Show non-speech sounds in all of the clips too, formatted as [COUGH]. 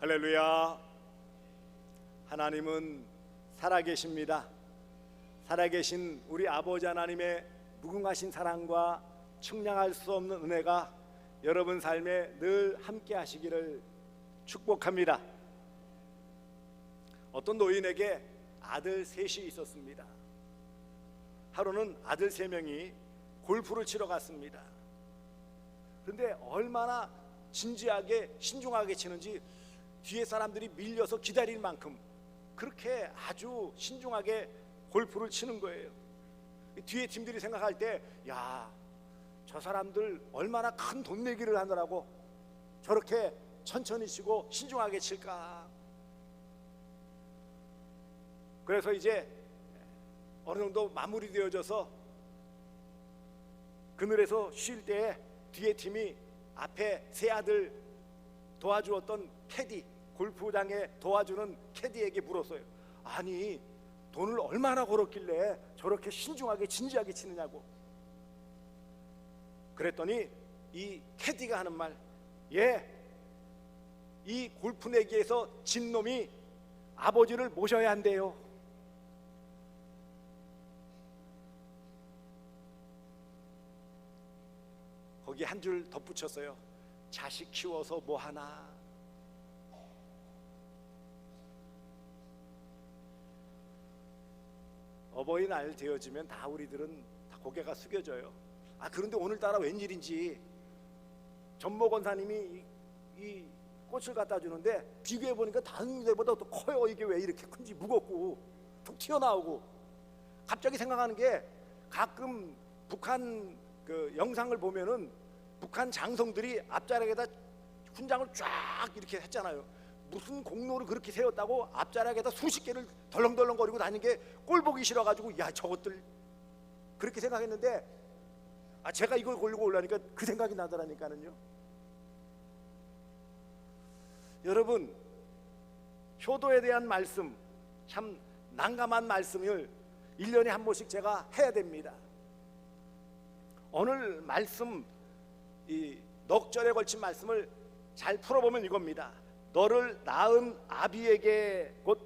할렐루야. 하나님은 살아계십니다. 살아계신 우리 아버지 하나님의 무궁하신 사랑과 측량할 수 없는 은혜가 여러분 삶에 늘 함께 하시기를 축복합니다. 어떤 노인에게 아들 셋이 있었습니다. 하루는 아들 세 명이 골프를 치러 갔습니다. 그런데 얼마나 진지하게 신중하게 치는지 뒤에 사람들이 밀려서 기다릴 만큼 그렇게 아주 신중하게 골프를 치는 거예요. 뒤에 팀들이 생각할 때, 야, 저 사람들 얼마나 큰 돈 내기를 하느라고 저렇게 천천히 치고 신중하게 칠까. 그래서 이제 어느 정도 마무리되어져서 그늘에서 쉴 때에 뒤에 팀이 앞에 세 아들 도와주었던 캐디 골프장에 도와주는 캐디에게 물었어요. 아니 돈을 얼마나 걸었길래 저렇게 신중하게 진지하게 치느냐고. 그랬더니 이 캐디가 하는 말, 예, 이 골프 내기에서 진 놈이 아버지를 모셔야 한대요. 거기 한 줄 덧붙였어요. 자식 키워서 뭐 하나. 어버이날 되어지면 다 우리들은 다 고개가 숙여져요. 아 그런데 오늘따라 웬일인지 전모 권사님이 이, 이 꽃을 갖다 주는데 비교해 보니까 다른 데보다 또 커요. 이게 왜 이렇게 큰지 무겁고 툭 튀어나오고 갑자기 생각하는 게 가끔 북한 그 영상을 보면은 북한 장성들이 앞자락에다 훈장을 쫙 이렇게 했잖아요. 무슨 공로를 그렇게 세웠다고 앞자락에다 수십 개를 덜렁덜렁거리고 다니는 게 꼴 보기 싫어가지고 야 저것들 그렇게 생각했는데 아 제가 이걸 걸고 올라니까 그 생각이 나더라니까는요. 여러분 효도에 대한 말씀 참 난감한 말씀을 1년에 한 번씩 제가 해야 됩니다. 오늘 말씀 이 넉절에 걸친 말씀을 잘 풀어보면 이겁니다. 너를 낳은 아비에게 곧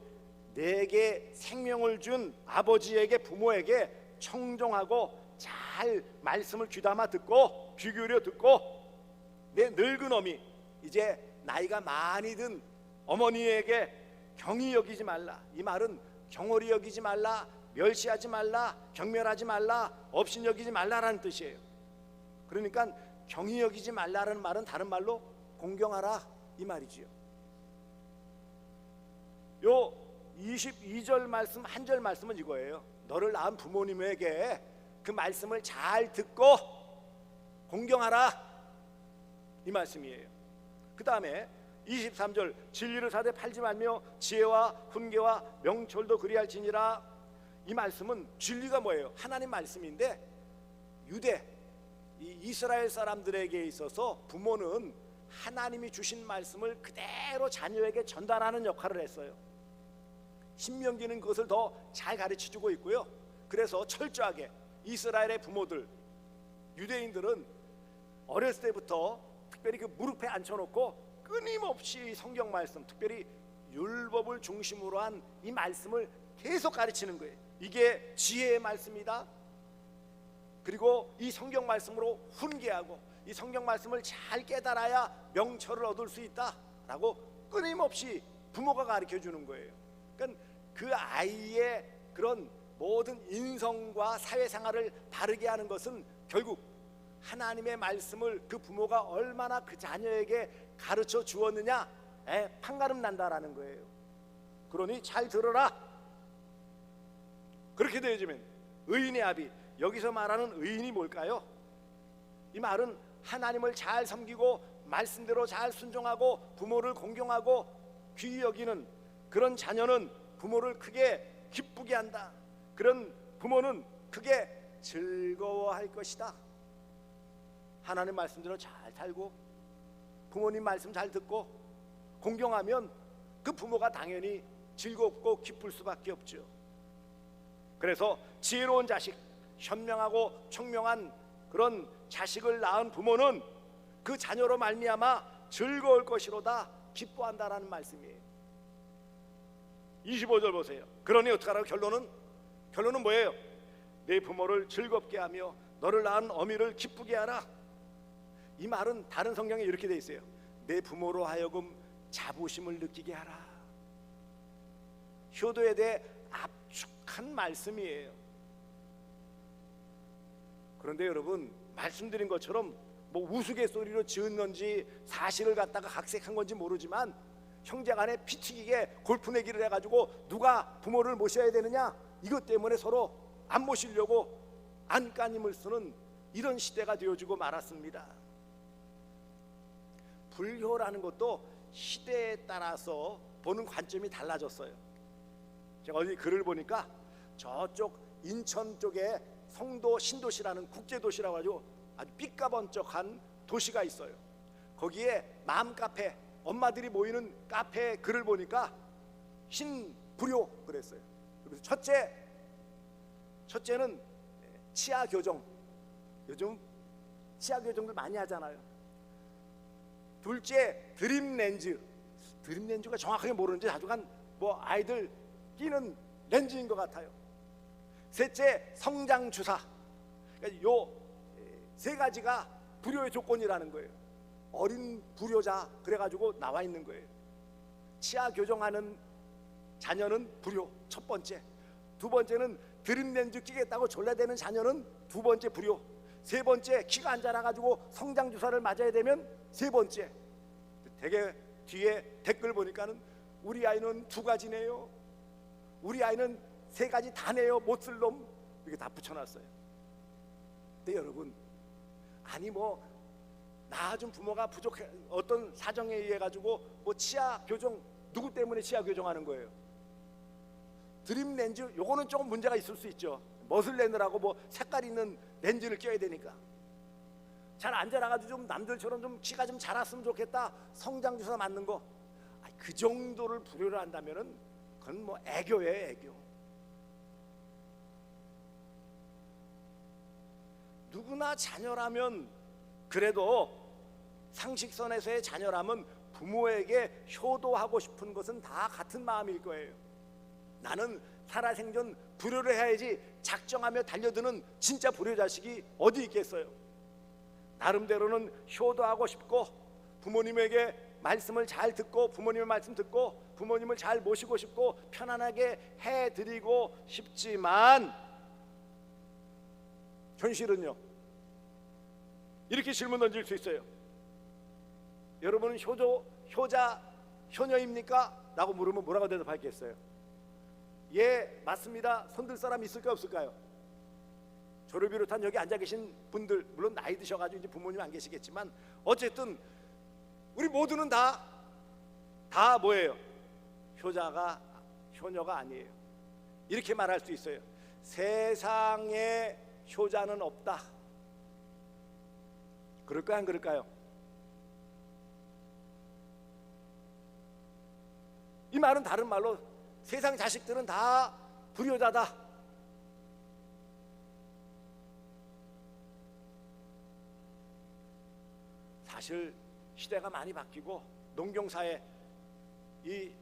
내게 생명을 준 아버지에게 부모에게 청종하고 잘 말씀을 귀담아 듣고 귀 기울여 듣고 내 늙은 어미 이제 나이가 많이 든 어머니에게 경히 여기지 말라. 이 말은 경홀히 여기지 말라, 멸시하지 말라, 경멸하지 말라, 업신 여기지 말라라는 뜻이에요. 그러니까 경히 여기지 말라라는 말은 다른 말로 공경하라 이 말이지요. 요 22절 말씀 한 절 말씀은 이거예요. 너를 낳은 부모님에게 그 말씀을 잘 듣고 공경하라 이 말씀이에요. 그 다음에 23절 진리를 사대 팔지 말며 지혜와 훈계와 명철도 그리할지니라 이 말씀은 진리가 뭐예요? 하나님 말씀인데 유대 이 이스라엘 사람들에게 있어서 부모는 하나님이 주신 말씀을 그대로 자녀에게 전달하는 역할을 했어요. 신명기는 그것을 더 잘 가르쳐 주고 있고요. 그래서 철저하게 이스라엘의 부모들 유대인들은 어렸을 때부터 특별히 그 무릎에 앉혀 놓고 끊임없이 성경 말씀, 특별히 율법을 중심으로 한 이 말씀을 계속 가르치는 거예요. 이게 지혜의 말씀이다. 그리고 이 성경 말씀으로 훈계하고 이 성경 말씀을 잘 깨달아야 명철을 얻을 수 있다라고 끊임없이 부모가 가르쳐 주는 거예요. 그러니까 그 아이의 그런 모든 인성과 사회생활을 바르게 하는 것은 결국 하나님의 말씀을 그 부모가 얼마나 그 자녀에게 가르쳐 주었느냐에 판가름 난다라는 거예요. 그러니 잘 들어라. 그렇게 되어지면 의인의 아비 여기서 말하는 의인이 뭘까요? 이 말은 하나님을 잘 섬기고 말씀대로 잘 순종하고 부모를 공경하고 귀히 여기는 그런 자녀는 부모를 크게 기쁘게 한다. 그런 부모는 크게 즐거워할 것이다. 하나님 말씀대로 잘 살고 부모님 말씀 잘 듣고 공경하면 그 부모가 당연히 즐겁고 기쁠 수밖에 없죠. 그래서 지혜로운 자식, 현명하고 청명한 그런 자식을 낳은 부모는 그 자녀로 말미암아 즐거울 것이로다. 기뻐한다라는 말씀이에요. 25절 보세요. 그러니 어떡하라고 결론은 결론은 뭐예요? 내 부모를 즐겁게 하며 너를 낳은 어미를 기쁘게 하라. 이 말은 다른 성경에 이렇게 돼 있어요. 내 부모로 하여금 자부심을 느끼게 하라. 효도에 대해 압축한 말씀이에요. 그런데 여러분 말씀드린 것처럼 뭐 우스갯소리로 지은 건지 사실을 갖다가 각색한 건지 모르지만 형제간에 피 튀기게 골프 내기를 해가지고 누가 부모를 모셔야 되느냐 이것 때문에 서로 안 모시려고 안간힘을 쓰는 이런 시대가 되어지고 말았습니다. 불효라는 것도 시대에 따라서 보는 관점이 달라졌어요. 제가 어디 글을 보니까 저쪽 인천 쪽에 성도 신도시라는 국제 도시라고 가지고 아주 삐까번쩍한 도시가 있어요. 거기에 맘 카페 엄마들이 모이는 카페 글을 보니까 신불효 그랬어요. 그래서 첫째 첫째는 치아 교정. 요즘 치아 교정들 많이 하잖아요. 둘째 드림 렌즈. 드림 렌즈가 정확하게 모르는지 하여간 뭐 아이들 끼는 렌즈인 것 같아요. 셋째 성장 주사. 그러니까 요세 가지가 불효의 조건이라는 거예요. 어린 불효자 그래가지고 나와 있는 거예요. 치아 교정하는 자녀는 불효 첫 번째. 두 번째는 드림 렌즈 끼겠다고 졸라대는 자녀는 두 번째 불효. 세 번째 키가 안 자라가지고 성장 주사를 맞아야 되면 세 번째. 되게 뒤에 댓글 보니까는 우리 아이는 두 가지네요. 우리 아이는 세 가지 다 내요 못 쓸 놈. 이렇게 다 붙여놨어요. 근데 여러분 아니 뭐 낳아준 부모가 부족해 어떤 사정에 의해 가지고 뭐 치아 교정 누구 때문에 치아 교정하는 거예요? 드림 렌즈 요거는 조금 문제가 있을 수 있죠. 멋을 내느라고 뭐 색깔 있는 렌즈를 껴야 되니까 잘 안 자라가지고 좀 남들처럼 좀 키가 좀 자랐으면 좋겠다 성장 주사 맞는 거 그 정도를 불효를 한다면은 그건 뭐 애교예요 애교. 누구나 자녀라면 그래도 상식선에서의 자녀라면 부모에게 효도하고 싶은 것은 다 같은 마음일 거예요. 나는 살아생전 불효를 해야지 작정하며 달려드는 진짜 불효 자식이 어디 있겠어요? 나름대로는 효도하고 싶고 부모님에게 말씀을 잘 듣고 부모님의 말씀 듣고 부모님을 잘 모시고 싶고 편안하게 해드리고 싶지만 현실은요 이렇게 질문 던질 수 있어요 여러분은 효조, 효자, 효녀입니까? 라고 물으면 뭐라고 대답하겠어요? 예, 맞습니다. 손들 사람 있을까 없을까요? 저를 비롯한 여기 앉아 계신 분들 물론 나이 드셔가지고 이제 부모님 안 계시겠지만 어쨌든 우리 모두는 다 다 뭐예요? 효자가 효녀가 아니에요. 이렇게 말할 수 있어요. 세상에 효자는 없다. 그럴까요? 안 그럴까요? 이 말은 다른 말로 세상 자식들은 다 불효자다. 사실 시대가 많이 바뀌고 농경사회 이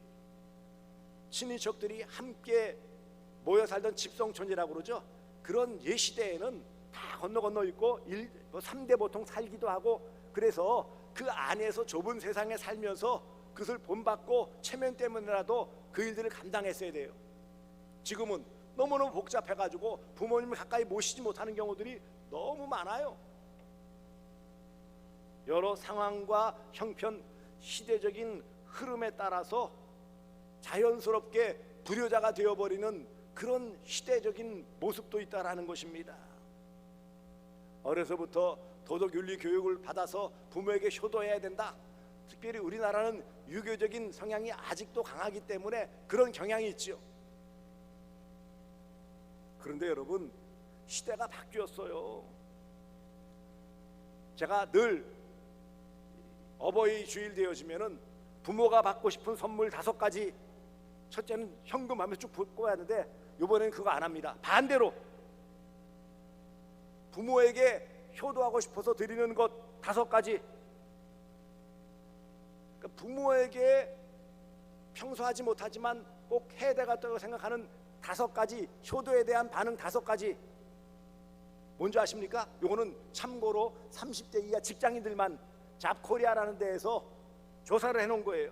친인척들이 함께 모여 살던 집성촌이라고 그러죠. 그런 예 시대에는 다 건너 건너 있고 일, 뭐 3대 보통 살기도 하고 그래서 그 안에서 좁은 세상에 살면서 그것을 본받고 체면 때문에라도 그 일들을 감당했어야 돼요. 지금은 너무너무 복잡해가지고 부모님을 가까이 모시지 못하는 경우들이 너무 많아요. 여러 상황과 형편, 시대적인 흐름에 따라서 자연스럽게 불효자가 되어버리는 그런 시대적인 모습도 있다라는 것입니다. 어려서부터 도덕 윤리 교육을 받아서 부모에게 효도해야 된다. 특별히 우리나라는 유교적인 성향이 아직도 강하기 때문에 그런 경향이 있죠. 그런데 여러분 시대가 바뀌었어요. 제가 늘 어버이 주일 되어지면은 부모가 받고 싶은 선물 다섯 가지 첫째는 현금 하면 쭉 뽑아야 하는데 이번에는 그거 안 합니다. 반대로 부모에게 효도하고 싶어서 드리는 것 다섯 가지 그러니까 부모에게 평소 하지 못하지만 꼭 해야 되겠다고 생각하는 다섯 가지 효도에 대한 반응 다섯 가지 뭔지 아십니까? 요거는 참고로 30대 이하 직장인들만 잡코리아라는 데에서 조사를 해놓은 거예요.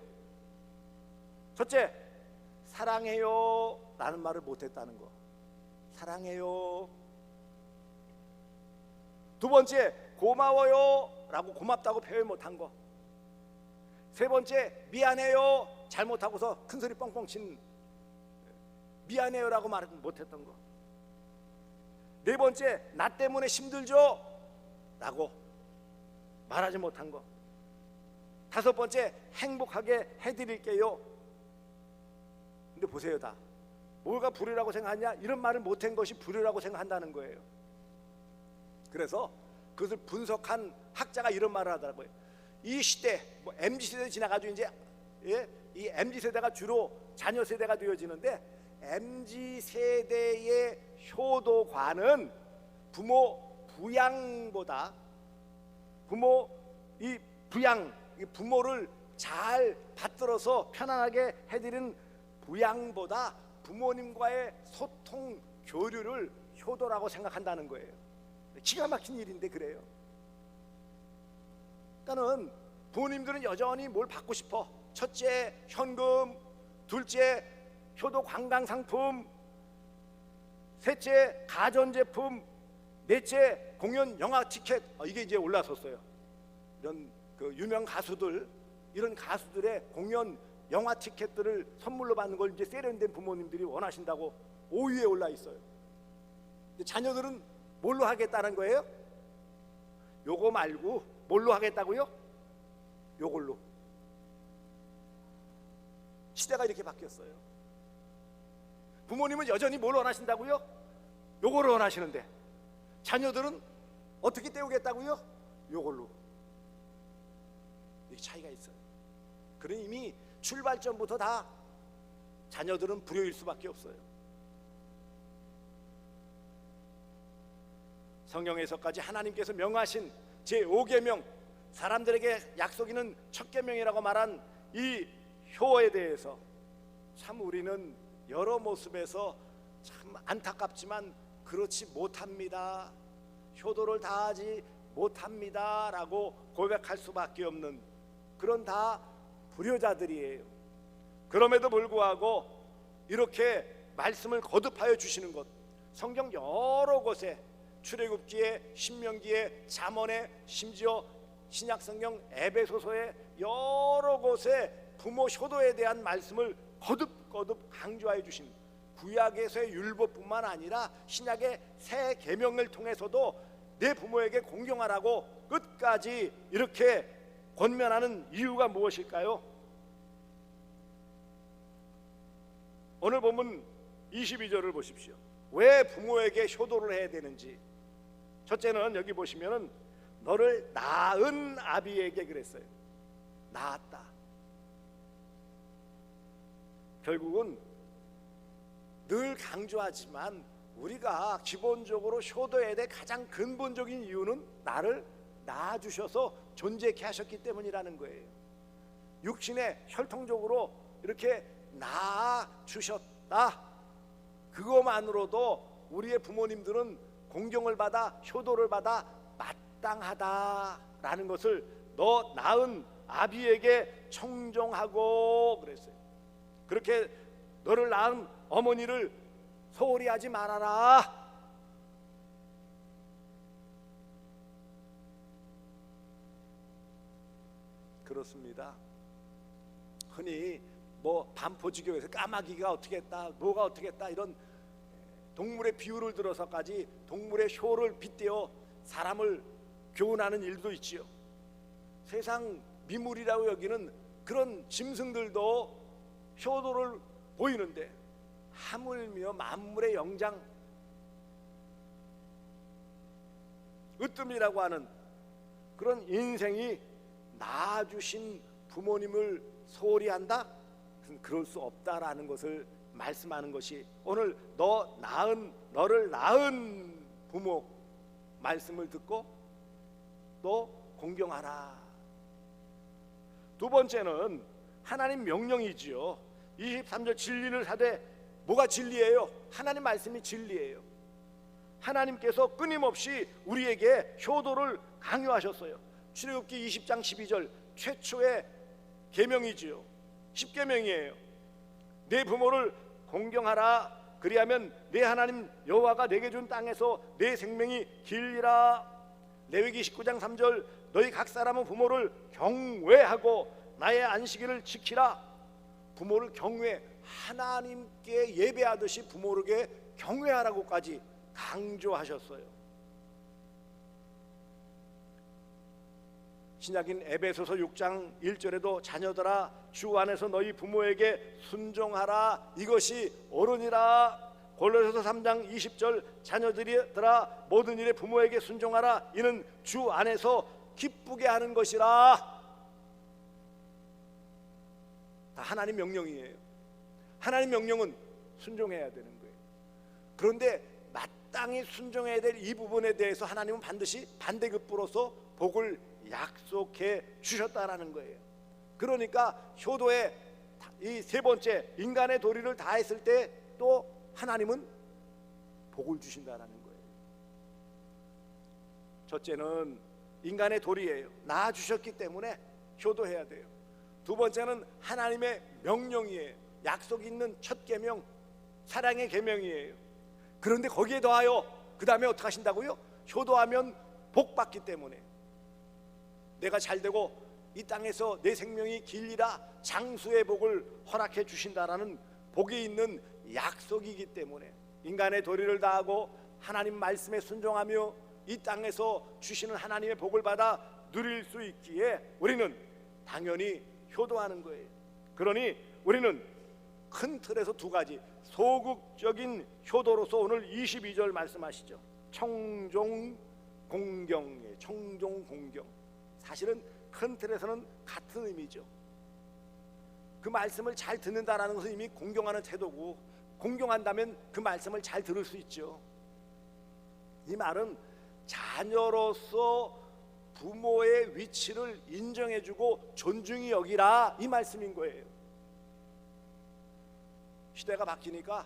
첫째, 사랑해요 라는 말을 못했다는 거. 사랑해요. 두 번째, 고마워요 라고 고맙다고 표현 못한 거. 세 번째, 미안해요 잘못하고서 큰 소리 뻥뻥 친 미안해요라고 말 못했던 거. 네 번째, 나 때문에 힘들죠 라고 말하지 못한 거. 다섯 번째, 행복하게 해드릴게요. 근데 보세요, 다. 뭐가 불효라고 생각하냐? 이런 말을 못한 것이 불효라고 생각한다는 거예요. 그래서 그것을 분석한 학자가 이런 말을 하더라고요. 이 시대, 뭐 MZ 세대 지나가지고 이제 예? 이 MZ 세대가 주로 자녀 세대가 되어지는데 MZ 세대의 효도관은 부모 부양보다 부모 이 부양 이 부모를 잘 받들어서 편안하게 해드리는 부양보다 부모님과의 소통 교류를 효도라고 생각한다는 거예요. 기가 막힌 일인데 그래요. 그러니까는 부모님들은 여전히 뭘 받고 싶어. 첫째 현금, 둘째 효도 관광 상품, 셋째 가전 제품, 넷째 공연 영화 티켓. 어, 이게 이제 올라섰어요. 이런 그 유명 가수들 이런 가수들의 공연 영화 티켓들을 선물로 받는 걸 이제 세련된 부모님들이 원하신다고 5위에 올라 있어요. 자녀들은 뭘로 하겠다는 거예요? 요거 말고 뭘로 하겠다고요? 요걸로. 시대가 이렇게 바뀌었어요. 부모님은 여전히 뭘 원하신다고요? 요거를 원하시는데 자녀들은 어떻게 때우겠다고요? 요걸로. 이게 차이가 있어요. 그런 이미 출발점부터 다 자녀들은 불효일 수밖에 없어요. 성경에서까지 하나님께서 명하신 제 5계명 사람들에게 약속이는 첫 계명이라고 말한 이 효에 대해서 참 우리는 여러 모습에서 참 안타깝지만 그렇지 못합니다. 효도를 다하지 못합니다라고 고백할 수밖에 없는 그런 다 불효자들이에요. 그럼에도 불구하고 이렇게 말씀을 거듭하여 주시는 것 성경 여러 곳에 출애굽기에 신명기에 잠언에 심지어 신약 성경 에베소서에 여러 곳에 부모 효도에 대한 말씀을 거듭거듭 강조하여 주신 구약에서의 율법뿐만 아니라 신약의 새 계명을 통해서도 내 부모에게 공경하라고 끝까지 이렇게 권면하는 이유가 무엇일까요? 오늘 본문 22절을 보십시오. 왜 부모에게 효도를 해야 되는지. 첫째는 여기 보시면은 너를 낳은 아비에게 그랬어요. 낳았다. 결국은 늘 강조하지만 우리가 기본적으로 효도에 대해 가장 근본적인 이유는 나를 낳아 주셔서 존재케 하셨기 때문이라는 거예요. 육신의 혈통적으로 이렇게 낳아 주셨다. 그것만으로도 우리의 부모님들은 공경을 받아 효도를 받아 마땅하다라는 것을 너 낳은 아비에게 청정하고 그랬어요. 그렇게 너를 낳은 어머니를 소홀히 하지 말아라. 그렇습니다. 흔히 뭐 반포지교에서 까마귀가 어떻게 했다, 뭐가 어떻게 했다 이런 동물의 비유를 들어서까지 동물의 효를 빗대어 사람을 교훈하는 일도 있지요. 세상 미물이라고 여기는 그런 짐승들도 효도를 보이는데 하물며 만물의 영장 으뜸이라고 하는 그런 인생이 낳아주신 부모님을 소홀히 한다? 그럴 수 없다라는 것을 말씀하는 것이 오늘 너 낳은 너를 낳은 부모 말씀을 듣고 또 공경하라. 두 번째는 하나님 명령이지요. 23절 진리를 사되 뭐가 진리예요? 하나님 말씀이 진리예요. 하나님께서 끊임없이 우리에게 효도를 강요하셨어요. 출애굽기 20장 12절 최초의 계명이지요. 10계명이에요. 내 부모를 공경하라 그리하면 내 하나님 여호와가 내게 준 땅에서 내 생명이 길리라. 레위기 19장 3절 너희 각 사람은 부모를 경외하고 나의 안식일을 지키라. 부모를 경외 하나님께 예배하듯이 부모에게 경외하라고까지 강조하셨어요. 신약인 에베소서 6장 1절에도 자녀들아 주 안에서 너희 부모에게 순종하라. 이것이 옳으니라. 골로새서 3장 20절 자녀들이들아 모든 일에 부모에게 순종하라. 이는 주 안에서 기쁘게 하는 것이라. 다 하나님 명령이에요. 하나님 명령은 순종해야 되는 거예요. 그런데 마땅히 순종해야 될 이 부분에 대해서 하나님은 반드시 반대급부로서 복을 약속해 주셨다라는 거예요. 그러니까 효도의 이 세 번째 인간의 도리를 다 했을 때 또 하나님은 복을 주신다라는 거예요. 첫째는 인간의 도리예요. 낳아 주셨기 때문에 효도해야 돼요. 두 번째는 하나님의 명령이에요. 약속 있는 첫 계명 사랑의 계명이에요. 그런데 거기에 더하여 그 다음에 어떻게 하신다고요? 효도하면 복 받기 때문에 내가 잘 되고 이 땅에서 내 생명이 길리라 장수의 복을 허락해 주신다라는 복이 있는 약속이기 때문에 인간의 도리를 다하고 하나님 말씀에 순종하며 이 땅에서 주시는 하나님의 복을 받아 누릴 수 있기에 우리는 당연히 효도하는 거예요. 그러니 우리는 큰 틀에서 두 가지 소극적인 효도로서 오늘 22절 말씀하시죠. 청종 공경에 청종 공경. 사실은 큰 틀에서는 같은 의미죠. 그 말씀을 잘 듣는다라는 것은 이미 공경하는 태도고 공경한다면 그 말씀을 잘 들을 수 있죠. 이 말은 자녀로서 부모의 위치를 인정해주고 존중히 여기라 이 말씀인 거예요. 시대가 바뀌니까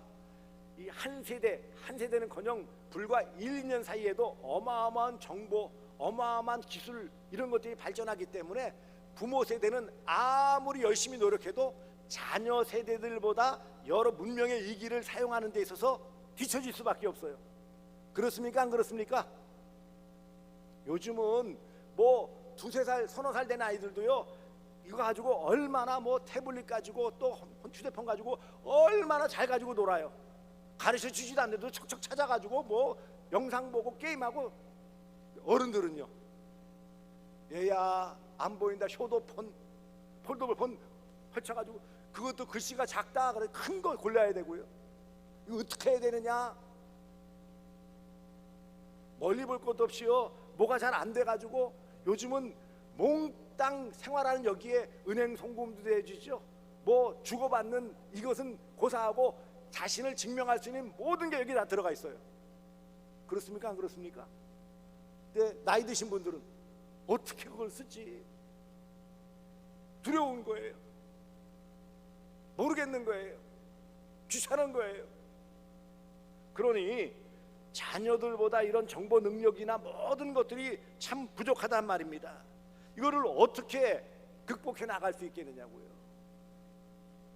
이 한 세대 한 세대는커녕 불과 1, 2년 사이에도 어마어마한 정보, 어마어마한 기술 이런 것들이 발전하기 때문에 부모 세대는 아무리 열심히 노력해도 자녀 세대들보다 여러 문명의 이기를 사용하는 데 있어서 뒤처질 수밖에 없어요. 그렇습니까? 안 그렇습니까? 요즘은 뭐 두세 살, 서너 살 된 아이들도요. 이거 가지고 얼마나 뭐 태블릿 가지고 또 휴대폰 가지고 얼마나 잘 가지고 놀아요. 가르쳐 주지도 않는데도 척척 찾아가지고 뭐 영상 보고 게임하고 어른들은요. 얘야 안 보인다 효도폰 폴더블 폰 펼쳐 가지고 그것도 글씨가 작다 그래 큰거 골라야 되고요. 이거 어떻게 해야 되느냐? 멀리 볼 것도 없이요. 뭐가 잘 안 돼 가지고 요즘은 몽땅 생활하는 여기에 은행 송금도 해 주죠. 뭐 주고받는 이것은 고사하고 자신을 증명할 수 있는 모든 게 여기 다 들어가 있어요. 그렇습니까? 안 그렇습니까? 근데 나이 드신 분들은 어떻게 그걸 쓰지? 두려운 거예요. 모르겠는 거예요. 귀찮은 거예요. 그러니 자녀들보다 이런 정보 능력이나 모든 것들이 참 부족하단 말입니다. 이거를 어떻게 극복해 나갈 수 있겠느냐고요.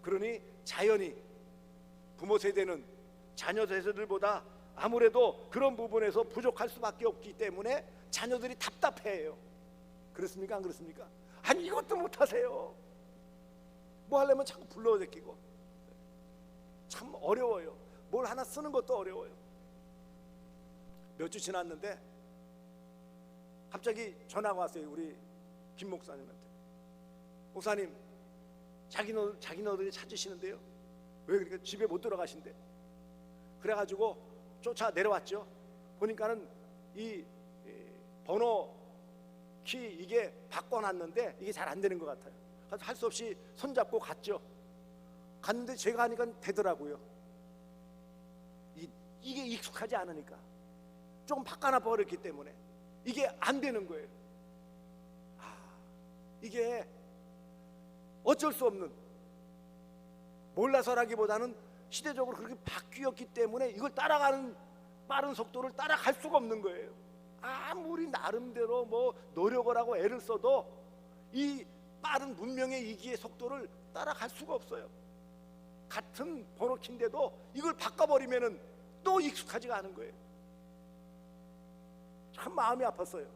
그러니 자연히 부모 세대는 자녀 세대들보다 아무래도 그런 부분에서 부족할 수밖에 없기 때문에 자녀들이 답답해요. 그렇습니까? 안 그렇습니까? 아니 이것도 못 하세요. 뭐 하려면 자꾸 불러 제끼고 참 어려워요. 뭘 하나 쓰는 것도 어려워요. 몇 주 지났는데 갑자기 전화가 왔어요. 우리 김 목사님한테. 목사님, 자기 너 자기 너들이 찾으시는데요. 왜 그러니까 집에 못 들어가신대. 그래가지고 쫓아 내려왔죠. 보니까는 이 번호 키 이게 바꿔놨는데 이게 잘 안 되는 것 같아요. 그래서 할 수 없이 손잡고 갔죠. 갔는데 제가 하니까 되더라고요. 이, 이게 익숙하지 않으니까 조금 바꿔놔 버렸기 때문에 이게 안 되는 거예요. 아, 이게 어쩔 수 없는 몰라서라기보다는 시대적으로 그렇게 바뀌었기 때문에 이걸 따라가는 빠른 속도를 따라갈 수가 없는 거예요. 아무리 나름대로 뭐 노력을 하고 애를 써도 이 빠른 문명의 이기의 속도를 따라갈 수가 없어요. 같은 번호키인데도 이걸 바꿔버리면은 또 익숙하지가 않은 거예요. 참 마음이 아팠어요.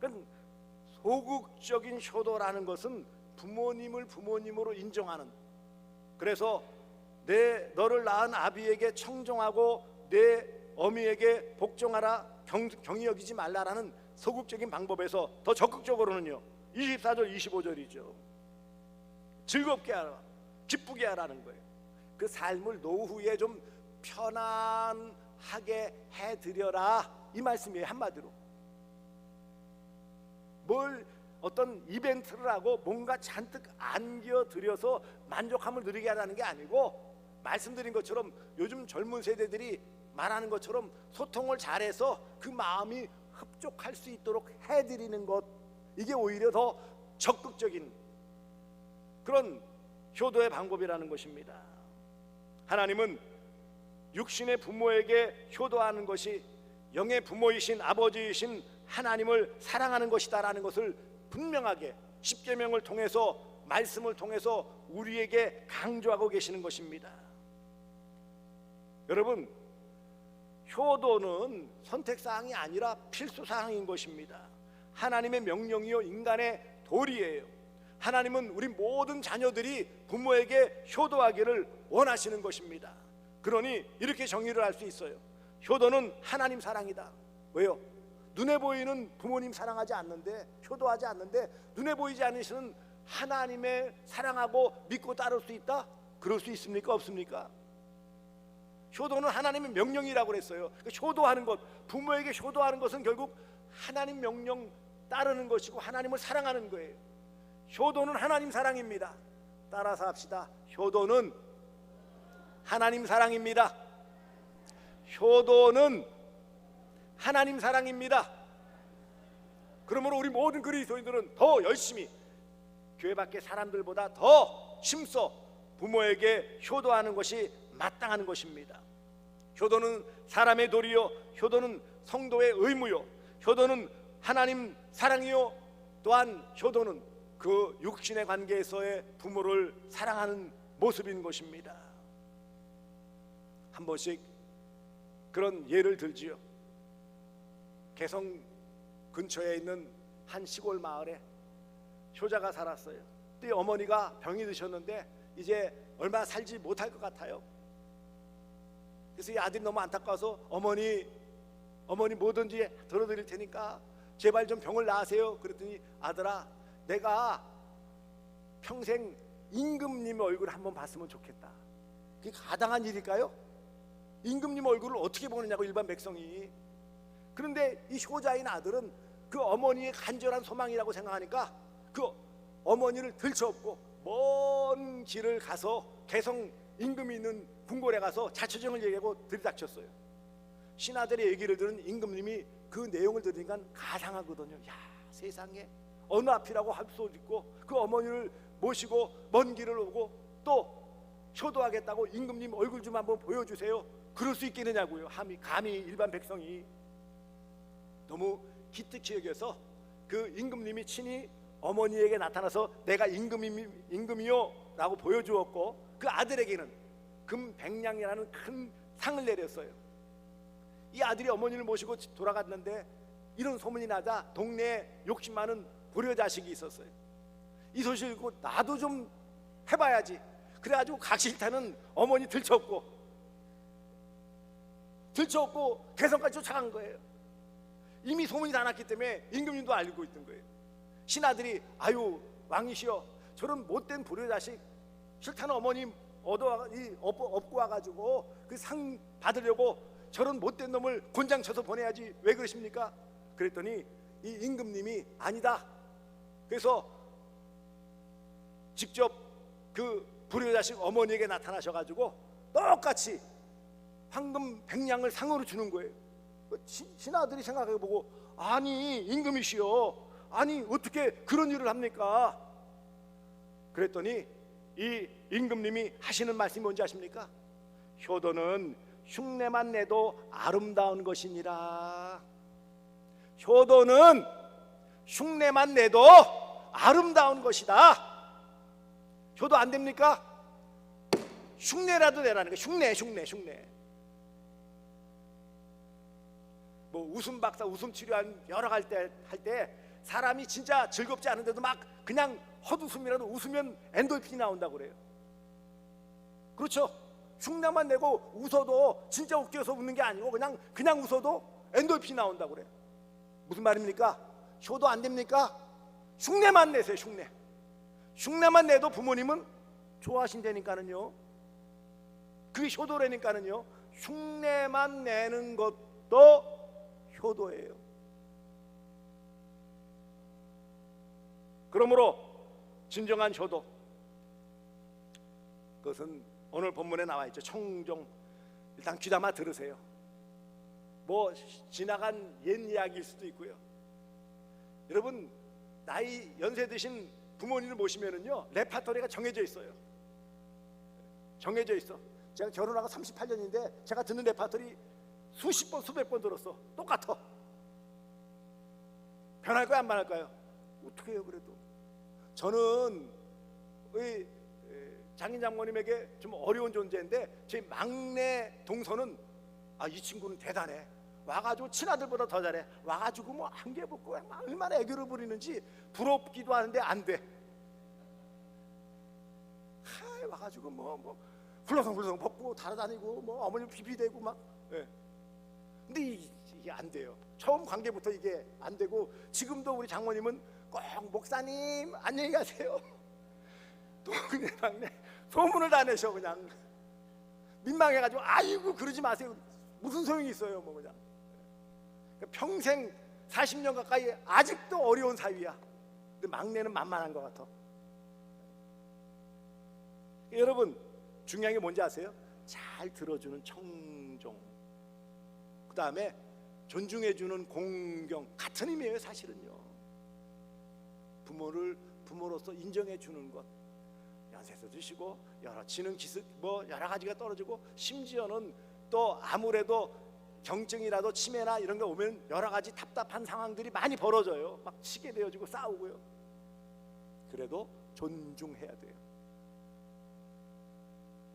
그러니까 소극적인 효도라는 것은 부모님을 부모님으로 인정하는. 그래서 내 너를 낳은 아비에게 청종하고 내 어미에게 복종하라 경, 경히 여기지 말라라는 소극적인 방법에서 더 적극적으로는요 24절 25절이죠. 즐겁게 하라 기쁘게 하라는 거예요. 그 삶을 노후에 좀 편안하게 해드려라 이 말씀이에요 한마디로. 뭘 어떤 이벤트를 하고 뭔가 잔뜩 안겨드려서 만족함을 누리게 하라는 게 아니고 말씀드린 것처럼 요즘 젊은 세대들이 말하는 것처럼 소통을 잘해서 그 마음이 흡족할 수 있도록 해드리는 것 이게 오히려 더 적극적인 그런 효도의 방법이라는 것입니다. 하나님은 육신의 부모에게 효도하는 것이 영의 부모이신 아버지이신 하나님을 사랑하는 것이다라는 것을 분명하게 십계명을 통해서 말씀을 통해서 우리에게 강조하고 계시는 것입니다. 여러분 효도는 선택 사항이 아니라 필수 사항인 것입니다. 하나님의 명령이요 인간의 도리예요. 하나님은 우리 모든 자녀들이 부모에게 효도하기를 원하시는 것입니다. 그러니 이렇게 정의를 할 수 있어요. 효도는 하나님 사랑이다. 왜요? 눈에 보이는 부모님 사랑하지 않는데 효도하지 않는데 눈에 보이지 않으시는 하나님의 사랑하고 믿고 따를 수 있다? 그럴 수 있습니까? 없습니까? 효도는 하나님의 명령이라고 그랬어요. 그 효도하는 것, 부모에게 효도하는 것은 결국 하나님 명령 따르는 것이고 하나님을 사랑하는 거예요. 효도는 하나님 사랑입니다. 따라서 합시다. 효도는 하나님 사랑입니다. 효도는 하나님 사랑입니다. 그러므로 우리 모든 그리스도인들은 더 열심히 교회 밖의 사람들보다 더 힘써 부모에게 효도하는 것이 마땅한 것입니다. 효도는 사람의 도리요, 효도는 성도의 의무요, 효도는 하나님 사랑이요, 또한 효도는 그 육신의 관계에서의 부모를 사랑하는 모습인 것입니다. 한 번씩 그런 예를 들지요. 개성 근처에 있는 한 시골 마을에 효자가 살았어요. 그때 어머니가 병이 드셨는데 이제 얼마 살지 못할 것 같아요. 그래서 이 아들이 너무 안타까워서 어머니 어머니 뭐든지 들어드릴 테니까 제발 좀 병을 나으세요. 그랬더니 아들아 내가 평생 임금님 얼굴 한번 봤으면 좋겠다. 그게 가당한 일일까요? 임금님 얼굴을 어떻게 보느냐고 일반 백성이. 그런데 이 효자인 아들은 그 어머니의 간절한 소망이라고 생각하니까 그 어머니를 들쳐업고 먼 길을 가서 개성 임금이 있는 궁궐에 가서 자초정을 얘기하고 들이닥쳤어요. 신하들의 얘기를 들은 임금님이 그 내용을 들으니까 가상하거든요. 야 세상에 어느 앞이라고 할수 있고 그 어머니를 모시고 먼 길을 오고 또 효도하겠다고 임금님 얼굴 좀 한번 보여주세요. 그럴 수 있겠느냐고요. 감히 감히 일반 백성이 너무 기특히 여겨서 그 임금님이 친히 어머니에게 나타나서 내가 임금이 임금이요 라고 보여주었고 그 아들에게는 금 백냥이라는 큰 상을 내렸어요. 이 아들이 어머니를 모시고 돌아갔는데 이런 소문이 나자 동네에 욕심 많은 불효 자식이 있었어요. 이 소식을 듣고 나도 좀 해봐야지. 그래가지고 각실타는 어머니 들쳤고 들쳤고 개성까지 쫓아간 거예요. 이미 소문이 다 났기 때문에 임금님도 알고 있던 거예요. 신하들이 아유 왕이시여 저런 못된 불효 자식 싫다는 어머님 얻어 이 업, 업고 와가지고 그 상 받으려고 저런 못된 놈을 곤장 쳐서 보내야지 왜 그러십니까? 그랬더니 이 임금님이 아니다. 그래서 직접 그 불효 자식 어머니에게 나타나셔가지고 똑같이 황금 백냥을 상으로 주는 거예요. 그 신- 신하들이 생각해 보고 아니 임금이시여 아니 어떻게 그런 일을 합니까? 그랬더니 이 임금님이 하시는 말씀이 뭔지 아십니까? 효도는 흉내만 내도 아름다운 것이니라. 효도는 흉내만 내도 아름다운 것이다. 효도 안 됩니까? 흉내라도 내라는 거. 흉내, 흉내, 흉내. 뭐 웃음 박사, 웃음 치료한 여러 갈 때 할 때 사람이 진짜 즐겁지 않은데도 막 그냥 헛웃음이라도 웃으면 엔돌핀이 나온다고 그래요. 그렇죠? 흉내만 내고 웃어도 진짜 웃겨서 웃는 게 아니고 그냥 그냥 웃어도 엔돌핀이 나온다고 그래요. 무슨 말입니까? 효도 안 됩니까? 흉내만 내세요, 흉내. 흉내만 내도 부모님은 좋아하신다니까는요. 그게 효도라니까는요. 흉내만 내는 것도 효도예요. 그러므로 진정한 효도 그것은 오늘 본문에 나와 있죠. 청종 일단 귀담아 들으세요. 뭐 지나간 옛 이야기일 수도 있고요. 여러분 나이 연세 드신 부모님을 모시면은요 레파토리가 정해져 있어요. 정해져 있어. 제가 결혼하고 38년인데 제가 듣는 레파토리 수십 번 수백 번 들었어. 똑같아. 변할까요 안 변할까요? 어떻게 해요 그래도? 저는 장인 장모님에게 좀 어려운 존재인데 제 막내 동서는 아 이 친구는 대단해. 와가지고 친아들보다 더 잘해. 와가지고 뭐 안개 벗고 얼마나 애교를 부리는지 부럽기도 하는데 안 돼. 하 와가지고 뭐뭐 훌렁훌렁 벗고 달아다니고 뭐 어머님 비비대고 막. 예. 근데 이- 이게 안 돼요. 처음 관계부터 이게 안 되고 지금도 우리 장모님은 꼭 목사님 안녕히 가세요. [LAUGHS] 동네 방네 소문을 다 내셔 그냥 민망해가지고 아이고 그러지 마세요. 무슨 소용이 있어요 뭐 그냥 평생 40년 가까이 아직도 어려운 사위야. 근데 막내는 만만한 것 같아. 여러분 중요한 게 뭔지 아세요? 잘 들어주는 청종. 그 다음에 존중해 주는 공경 같은 의미예요 사실은요. 부모를 부모로서 인정해 주는 것. 연세도 드시고 여러 지능 기술 뭐 여러 가지가 떨어지고 심지어는 또 아무래도 경증이라도 치매나 이런 거 오면 여러 가지 답답한 상황들이 많이 벌어져요. 막 치게 되어지고 싸우고요. 그래도 존중해야 돼요.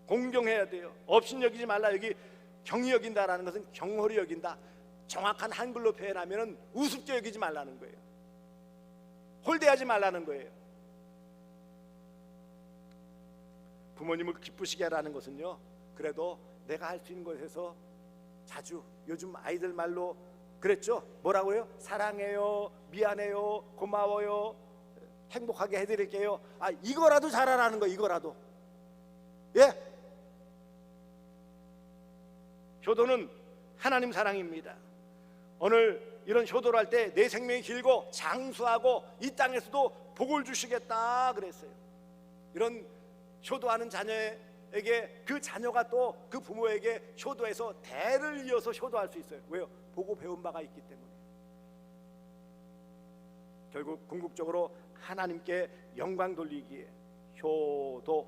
공경해야 돼요. 업신 여기지 말라. 여기 경이 여긴다라는 것은 경홀히 여긴다. 정확한 한글로 표현하면은 우습게 여기지 말라는 거예요. 홀대하지 말라는 거예요. 부모님을 기쁘시게 하라는 것은요. 그래도 내가 할 수 있는 것에서 자주 요즘 아이들 말로 그랬죠. 뭐라고요? 사랑해요, 미안해요, 고마워요, 행복하게 해드릴게요. 아 이거라도 잘하라는 거 이거라도. 예? 효도는 하나님 사랑입니다. 오늘 이런 효도를 할 때 내 생명이 길고 장수하고 이 땅에서도 복을 주시겠다 그랬어요. 이런 효도하는 자녀에게 그 자녀가 또 그 부모에게 효도해서 대를 이어서 효도할 수 있어요. 왜요? 보고 배운 바가 있기 때문에. 결국 궁극적으로 하나님께 영광 돌리기에 효도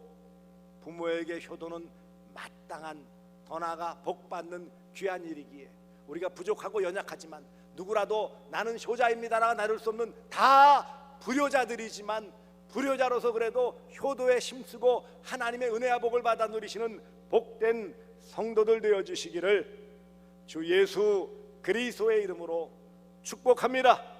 부모에게 효도는 마땅한 더 나아가 복 받는 귀한 일이기에 우리가 부족하고 연약하지만 누구라도 나는 효자입니다라고 나눌 수 없는 다 불효자들이지만 불효자로서 그래도 효도에 힘쓰고 하나님의 은혜와 복을 받아 누리시는 복된 성도들 되어 주시기를 주 예수 그리스도의 이름으로 축복합니다.